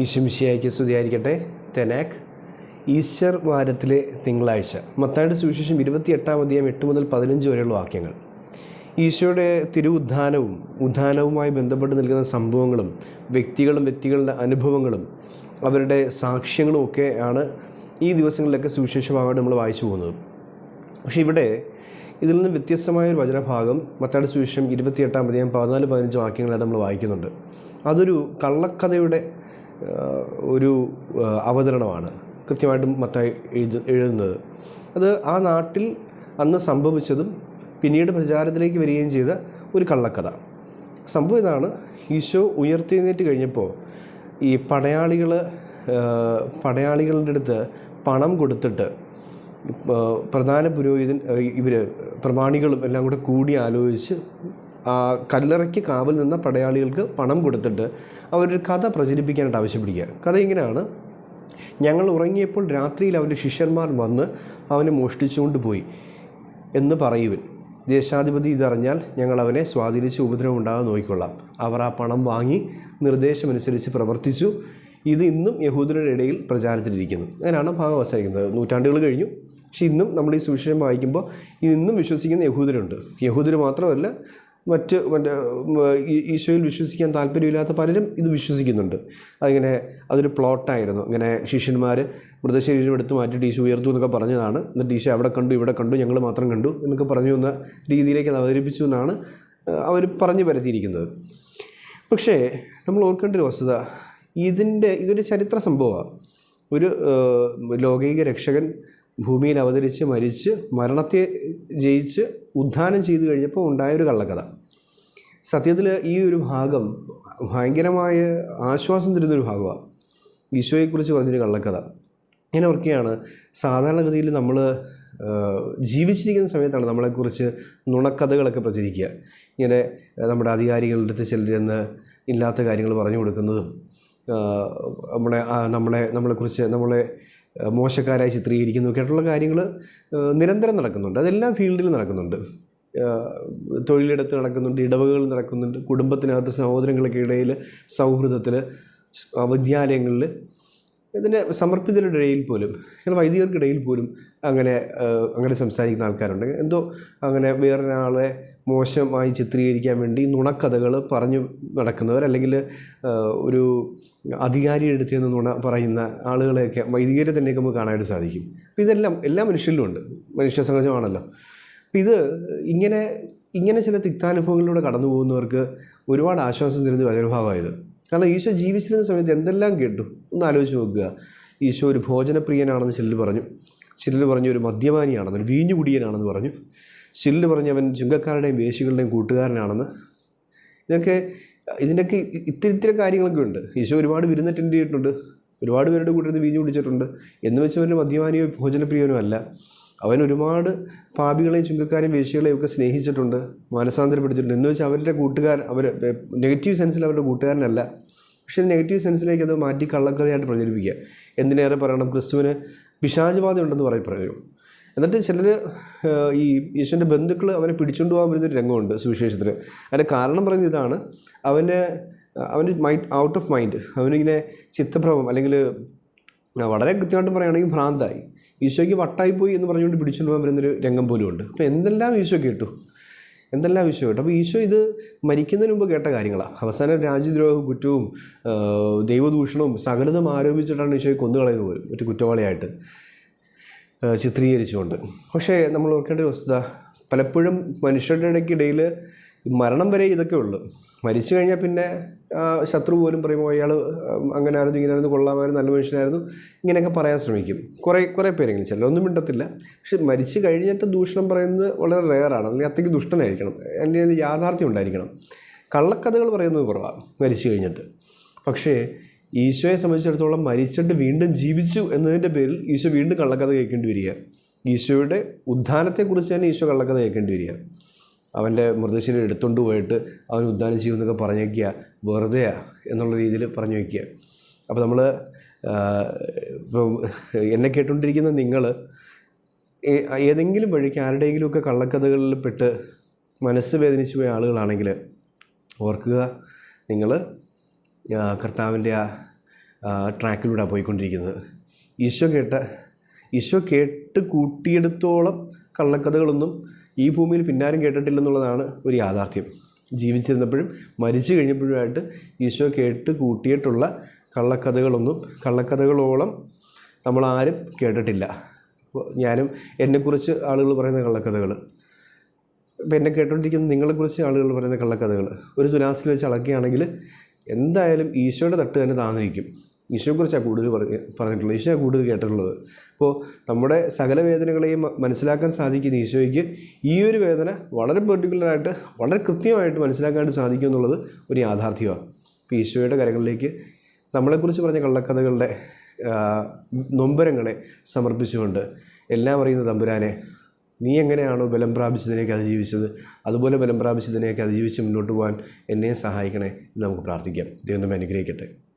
ഈശുമിശിയായിക്ക് സ്തുതിയായിരിക്കട്ടെ. തെനാക്ക് ഈസ്റ്റർ വാരത്തിലെ തിങ്കളാഴ്ച. മത്തായുടെ സുവിശേഷം ഇരുപത്തി എട്ടാം അധ്യായം എട്ട് മുതൽ പതിനഞ്ച് വരെയുള്ള വാക്യങ്ങൾ. ഈശോയുടെ തിരു ഉദ്ധാനവും ഉദ്ധാനവുമായി ബന്ധപ്പെട്ട് നിൽക്കുന്ന സംഭവങ്ങളും വ്യക്തികളും വ്യക്തികളുടെ അനുഭവങ്ങളും അവരുടെ സാക്ഷ്യങ്ങളും ഒക്കെ ആണ് ഈ ദിവസങ്ങളിലൊക്കെ സുവിശേഷമാകാൻ നമ്മൾ വായിച്ചു പോകുന്നത്. പക്ഷേ ഇവിടെ ഇതിൽ നിന്ന് വ്യത്യസ്തമായ ഒരു വചനഭാഗം മത്താട് സുവിശേഷം ഇരുപത്തിയെട്ടാം അധികം പതിനാല് പതിനഞ്ച് വാക്യങ്ങളായിട്ട് നമ്മൾ വായിക്കുന്നുണ്ട്. അതൊരു കള്ളക്കഥയുടെ ഒരു അവതരണമാണ് കൃത്യമായിട്ടും മത്തായി എഴുതു എഴുതുന്നത്. അത് ആ നാട്ടിൽ അന്ന് സംഭവിച്ചതും പിന്നീട് പ്രചാരത്തിലേക്ക് വരികയും ചെയ്ത ഒരു കള്ളക്കഥ. സംഭവം ഇതാണ്. ഈശോ ഉയർത്തെഴുന്നേറ്റ് കഴിഞ്ഞപ്പോൾ ഈ പടയാളികൾ പടയാളികളുടെ അടുത്ത് പണം കൊടുത്തിട്ട് പ്രധാന പുരോഹിതൻ ഇവർ പ്രമാണികളും എല്ലാം കൂടെ കൂടി ആലോചിച്ച് കല്ലറയ്ക്ക് കാവൽ നിന്ന പടയാളികൾക്ക് പണം കൊടുത്തിട്ട് അവരൊരു കഥ പ്രചരിപ്പിക്കാനായിട്ട് ആവശ്യപ്പെടുക കഥ ഇങ്ങനെയാണ്. ഞങ്ങൾ ഉറങ്ങിയപ്പോൾ രാത്രിയിൽ അവന്റെ ശിഷ്യന്മാർ വന്ന് അവനെ മോഷ്ടിച്ചുകൊണ്ട് പോയി എന്ന് പറയുവൻ. ദേശാധിപതി ഇതറിഞ്ഞാൽ ഞങ്ങൾ അവനെ സ്വാധീനിച്ച് ഉപദ്രവം ഉണ്ടാകാൻ നോക്കിക്കൊള്ളാം. അവർ ആ പണം വാങ്ങി നിർദ്ദേശമനുസരിച്ച് പ്രവർത്തിച്ചു. ഇത് ഇന്നും യഹൂദരുടെ ഇടയിൽ പ്രചാരത്തിലിരിക്കുന്നു. അങ്ങനെയാണ് ഭാഗം അവസാനിക്കുന്നത്. നൂറ്റാണ്ടുകൾ കഴിഞ്ഞു. പക്ഷേ ഇന്നും നമ്മൾ ഈ സുവിശേഷം വായിക്കുമ്പോൾ ഇന്നും വിശ്വസിക്കുന്ന യഹൂദരുണ്ട്. യഹൂദർ മാത്രമല്ല മറ്റ് മറ്റേ ഈശോയിൽ വിശ്വസിക്കാൻ താല്പര്യമില്ലാത്ത പലരും ഇത് വിശ്വസിക്കുന്നുണ്ട്. അതിങ്ങനെ അതൊരു പ്ലോട്ടായിരുന്നു. ഇങ്ങനെ ശിഷ്യന്മാർ മൃതശരീരം എടുത്ത് മാറ്റിയിട്ട് ഈശോ ഉയർത്തു എന്നൊക്കെ പറഞ്ഞതാണ്. എന്നിട്ട് ഈശോ അവിടെ കണ്ടു ഇവിടെ കണ്ടു ഞങ്ങൾ മാത്രം കണ്ടു എന്നൊക്കെ പറഞ്ഞു എന്ന രീതിയിലേക്ക് അത് അവതരിപ്പിച്ചു എന്നാണ് അവർ പറഞ്ഞു പരത്തിയിരിക്കുന്നത്. പക്ഷേ നമ്മൾ ഓർക്കേണ്ട ഒരു വസ്തുത ഇതിന്റെ ഇതൊരു ചരിത്ര സംഭവമാണ്. ഒരു ലൗകിക രക്ഷകൻ ഭൂമിയിൽ അവതരിച്ച് മരിച്ച് മരണത്തെ ജയിച്ച് ഉദ്ധാനം ചെയ്തു കഴിഞ്ഞപ്പോൾ ഉണ്ടായൊരു കള്ളക്കഥ. സത്യത്തിൽ ഈ ഒരു ഭാഗം ഭയങ്കരമായ ആശ്വാസം തരുന്നൊരു ഭാഗമാണ്. ഈശോയെക്കുറിച്ച് പറഞ്ഞൊരു കള്ളക്കഥ. ഞാൻ ഓർക്കുകയാണ്. സാധാരണഗതിയിൽ നമ്മൾ ജീവിച്ചിരിക്കുന്ന സമയത്താണ് നമ്മളെക്കുറിച്ച് നുണക്കഥകളൊക്കെ പ്രചരിക്കുക. ഇങ്ങനെ നമ്മുടെ അധികാരികളുടെ അടുത്ത് ചിലരെന്ന് ഇല്ലാത്ത കാര്യങ്ങൾ പറഞ്ഞു കൊടുക്കുന്നതും നമ്മളെ നമ്മളെ നമ്മളെക്കുറിച്ച് നമ്മളെ മോശക്കാരായി ചിത്രീകരിക്കുന്നു ഒക്കെയായിട്ടുള്ള കാര്യങ്ങൾ നിരന്തരം നടക്കുന്നുണ്ട്. അതെല്ലാം ഫീൽഡിൽ നടക്കുന്നുണ്ട്. തൊഴിലിടത്ത് നടക്കുന്നുണ്ട് ഇടവകകൾ നടക്കുന്നുണ്ട് കുടുംബത്തിനകത്ത് സഹോദരങ്ങൾക്കിടയിൽ സൗഹൃദത്തിൽ വിദ്യാലയങ്ങളിൽ ഇതിന്റെ സമർപ്പിതരുടെ ഇടയിൽ പോലും ഇങ്ങനെ വൈദികർക്കിടയിൽ പോലും അങ്ങനെ അങ്ങനെ സംസാരിക്കുന്ന ആൾക്കാരുണ്ട്. എന്തോ അങ്ങനെ വേറൊരാളെ മോശമായി ചിത്രീകരിക്കാൻ വേണ്ടി നുണക്കഥകൾ പറഞ്ഞു നടക്കുന്നവർ അല്ലെങ്കിൽ ഒരു അധികാരിയുടെ അടുത്ത് നിന്ന് നുണ പറയുന്ന ആളുകളെയൊക്കെ വൈദികരെ തന്നെയൊക്കെ നമുക്ക് കാണാനായിട്ട് സാധിക്കും. അപ്പോൾ ഇതെല്ലാം എല്ലാ മനുഷ്യരിലും ഉണ്ട്. മനുഷ്യ സഹജമാണല്ലോ അപ്പം ഇത് ഇങ്ങനെ ഇങ്ങനെ ചില തിക്താനുഭവങ്ങളിലൂടെ കടന്നു പോകുന്നവർക്ക് ഒരുപാട് ആശ്വാസം തരുന്ന വചനഭാവമായത് കാരണം ഈശോ ജീവിച്ചിരുന്ന സമയത്ത് എന്തെല്ലാം കേട്ടു? ഒന്ന് ആലോചിച്ച് നോക്കുക. ഈശോ ഒരു ഭോജനപ്രിയനാണെന്ന് ചിലർ പറഞ്ഞു. ചിലർ പറഞ്ഞു ഒരു മദ്യപാനിയാണെന്ന് വീഞ്ഞു കുടിയനാണെന്ന് പറഞ്ഞു. ചിലർ പറഞ്ഞു അവൻ ചുങ്കക്കാരുടെയും വേശികളുടെയും കൂട്ടുകാരനാണെന്ന്. ഇതൊക്കെ ഇതിന്റെയൊക്കെ ഇത്തിരി ഇത്തിരി കാര്യങ്ങളൊക്കെ ഉണ്ട്. ഈശോ ഒരുപാട് വിരുന്ന് അറ്റൻഡ് ചെയ്തിട്ടുണ്ട്. ഒരുപാട് പേരുടെ കൂട്ടത്തിൽ വീഞ്ഞു കുടിച്ചിട്ടുണ്ട് എന്ന് വെച്ചവന്റെ മദ്യപാനിയോ ഭോജനപ്രിയനോ അല്ല. അവൻ ഒരുപാട് പാപികളെയും ചുങ്കക്കാരെയും വേശികളെയും ഒക്കെ സ്നേഹിച്ചിട്ടുണ്ട് മാനസാന്തരപ്പെടുത്തിയിട്ടുണ്ട് എന്ന് വെച്ചാൽ അവരുടെ കൂട്ടുകാർ അവർ നെഗറ്റീവ് സെൻസിൽ അവരുടെ കൂട്ടുകാരനല്ല. പക്ഷേ നെഗറ്റീവ് സെൻസിലേക്ക് അത് മാറ്റി കള്ളക്കഥയായിട്ട് പ്രചരിപ്പിക്കുക. എന്തിനേറെ പറയണം? ക്രിസ്തുവിന് പിശാചുബാധ ഉണ്ടെന്ന് പറയും പറയും എന്നിട്ട് ചിലർ ഈ യേശുവിന്റെ ബന്ധുക്കൾ അവനെ പിടിച്ചുകൊണ്ട് പോകാൻ വരുന്നൊരു രംഗമുണ്ട് സുവിശേഷത്തിൽ അതിന്റെ കാരണം പറയുന്നത് ഇതാണ് അവന് അവന്റെ മൈൻഡ് ഔട്ട് ഓഫ് മൈൻഡ് അവനിങ്ങനെ ചിത്തഭ്രമം അല്ലെങ്കിൽ വളരെ കൃത്യമായിട്ട് പറയുകയാണെങ്കിൽ ഭ്രാന്തായി. ഈശോയ്ക്ക് വട്ടായിപ്പോയി എന്ന് പറഞ്ഞുകൊണ്ട് പിടിച്ചുകൊണ്ട് പോകാൻ വരുന്നൊരു രംഗം പോലും ഉണ്ട്. അപ്പോൾ എന്തെല്ലാം ഈശോ കേട്ടു? എന്തെല്ലാം ഈശോ കേട്ടു? അപ്പോൾ ഈശോ ഇത് മരിക്കുന്നതിന് മുമ്പ് കേട്ട കാര്യങ്ങളാണ് അവസാനം രാജ്യദ്രോഹ കുറ്റവും ദൈവദൂഷണവും സകലതും ആരോപിച്ചിട്ടാണ് ഈശോയെ കൊന്നുകളയുന്നത് പോലും ഒരു കുറ്റവാളിയായിട്ട് ചിത്രീകരിച്ചുകൊണ്ട്. പക്ഷേ നമ്മൾ ഓർക്കേണ്ട ഒരു വസ്തുത പലപ്പോഴും മനുഷ്യരുടെ ഇടയ്ക്കിടയിൽ മരണം വരെ ഇതൊക്കെ ഉള്ളു. മരിച്ചു കഴിഞ്ഞാൽ പിന്നെ ശത്രു പോലും പറയുമ്പോൾ അയാൾ അങ്ങനെ ആയിരുന്നു ഇങ്ങനെ ആയിരുന്നു കൊള്ളാമായിരുന്നു നല്ല മനുഷ്യനായിരുന്നു ഇങ്ങനെയൊക്കെ പറയാൻ ശ്രമിക്കും. കുറേ കുറേ പേരെങ്കിലും ചിലരൊന്നും മിണ്ടത്തില്ല. പക്ഷെ മരിച്ചു കഴിഞ്ഞിട്ട് ദൂഷണം പറയുന്നത് വളരെ റെയറാണ് അല്ലെങ്കിൽ അത്രയ്ക്ക് ദുഷ്ടനായിരിക്കണം. ഒരു യാഥാർത്ഥ്യം ഉണ്ടായിരിക്കണം. കള്ളക്കഥകൾ പറയുന്നത് കുറവാണ് മരിച്ചു കഴിഞ്ഞിട്ട്. പക്ഷേ ഈശോയെ സംബന്ധിച്ചിടത്തോളം മരിച്ചിട്ട് വീണ്ടും ജീവിച്ചു എന്നതിന്റെ പേരിൽ ഈശോ വീണ്ടും കള്ളക്കഥ കേൾക്കേണ്ടി വരിക. ഈശോയുടെ ഉദ്ധാനത്തെക്കുറിച്ച് തന്നെ ഈശോ കള്ളക്കഥ കേൾക്കേണ്ടി വരിക. അവന്റെ മൃതശരീരം എടുത്തുകൊണ്ട് പോയിട്ട് അവൻ ഉദ്ധാനം ചെയ്യുമെന്നൊക്കെ വയ്ക്കുക വെറുതെ എന്നുള്ള രീതിയിൽ പറഞ്ഞു വയ്ക്കുക അപ്പോൾ നമ്മൾ ഇപ്പം എന്നെ കേട്ടുകൊണ്ടിരിക്കുന്ന നിങ്ങൾ ഏതെങ്കിലും വഴിക്ക് ആരുടെയെങ്കിലുമൊക്കെ കള്ളക്കഥകളിൽ പെട്ട് മനസ്സ് വേദനിച്ച് പോയ ആളുകളാണെങ്കിൽ ഓർക്കുക നിങ്ങൾ കർത്താവിന്റെ ആ ട്രാക്കിലൂടെ പോയിക്കൊണ്ടിരിക്കുന്നത്. ഈശോ കേട്ട ഈശോ കേട്ട് കൂട്ടിയെടുത്തോളം കള്ളക്കഥകളൊന്നും ഈ ഭൂമിയിൽ പിന്നാരും കേട്ടിട്ടില്ലെന്നുള്ളതാണ് ഒരു യാഥാർത്ഥ്യം. ജീവിച്ചിരുന്നപ്പോഴും മരിച്ചു കഴിഞ്ഞപ്പോഴുമായിട്ട് ഈശോ കേട്ട് കൂട്ടിയിട്ടുള്ള കള്ളക്കഥകളൊന്നും കള്ളക്കഥകളോളം നമ്മളാരും കേട്ടിട്ടില്ല. ഞാനും എന്നെക്കുറിച്ച് ആളുകൾ പറയുന്ന കള്ളക്കഥകൾ ഇപ്പം എന്നെ കേട്ടോണ്ടിരിക്കുന്ന നിങ്ങളെക്കുറിച്ച് ആളുകൾ പറയുന്ന കള്ളക്കഥകൾ ഒരു തുലാസിൽ വെച്ച് അളക്കുകയാണെങ്കിൽ എന്തായാലും ഈശോയുടെ തട്ട് തന്നെ താന്നിരിക്കും. ഈശോയെക്കുറിച്ചാണ് കൂടുതൽ പറഞ്ഞ് പറഞ്ഞിട്ടുള്ളത്. ഈശോയെ കൂടുതൽ കേട്ടിട്ടുള്ളത്. അപ്പോൾ നമ്മുടെ സകല വേദനകളെയും മനസ്സിലാക്കാൻ സാധിക്കുന്ന ഈശോയ്ക്ക് ഈ ഒരു വേദന വളരെ പെർട്ടിക്കുലറായിട്ട് വളരെ കൃത്യമായിട്ട് മനസ്സിലാക്കാനായിട്ട് സാധിക്കും എന്നുള്ളത് ഒരു യാഥാർത്ഥ്യമാണ്. അപ്പോൾ ഈശോയുടെ കരങ്ങളിലേക്ക് നമ്മളെക്കുറിച്ച് പറഞ്ഞ കള്ളക്കഥകളുടെ നൊമ്പരങ്ങളെ സമർപ്പിച്ചുകൊണ്ട് എല്ലാം അറിയുന്ന തമ്പുരാനെ നീ എങ്ങനെയാണോ ബലം പ്രാപിച്ചതിനേക്ക് അതിജീവിച്ചത് അതുപോലെ ബലം പ്രാപിച്ചതിനേക്ക് അതിജീവിച്ച് മുന്നോട്ട് പോകാൻ എന്നെ സഹായിക്കണേ എന്ന് നമുക്ക് പ്രാർത്ഥിക്കാം. ദൈവം നമ്മെ അനുഗ്രഹിക്കട്ടെ.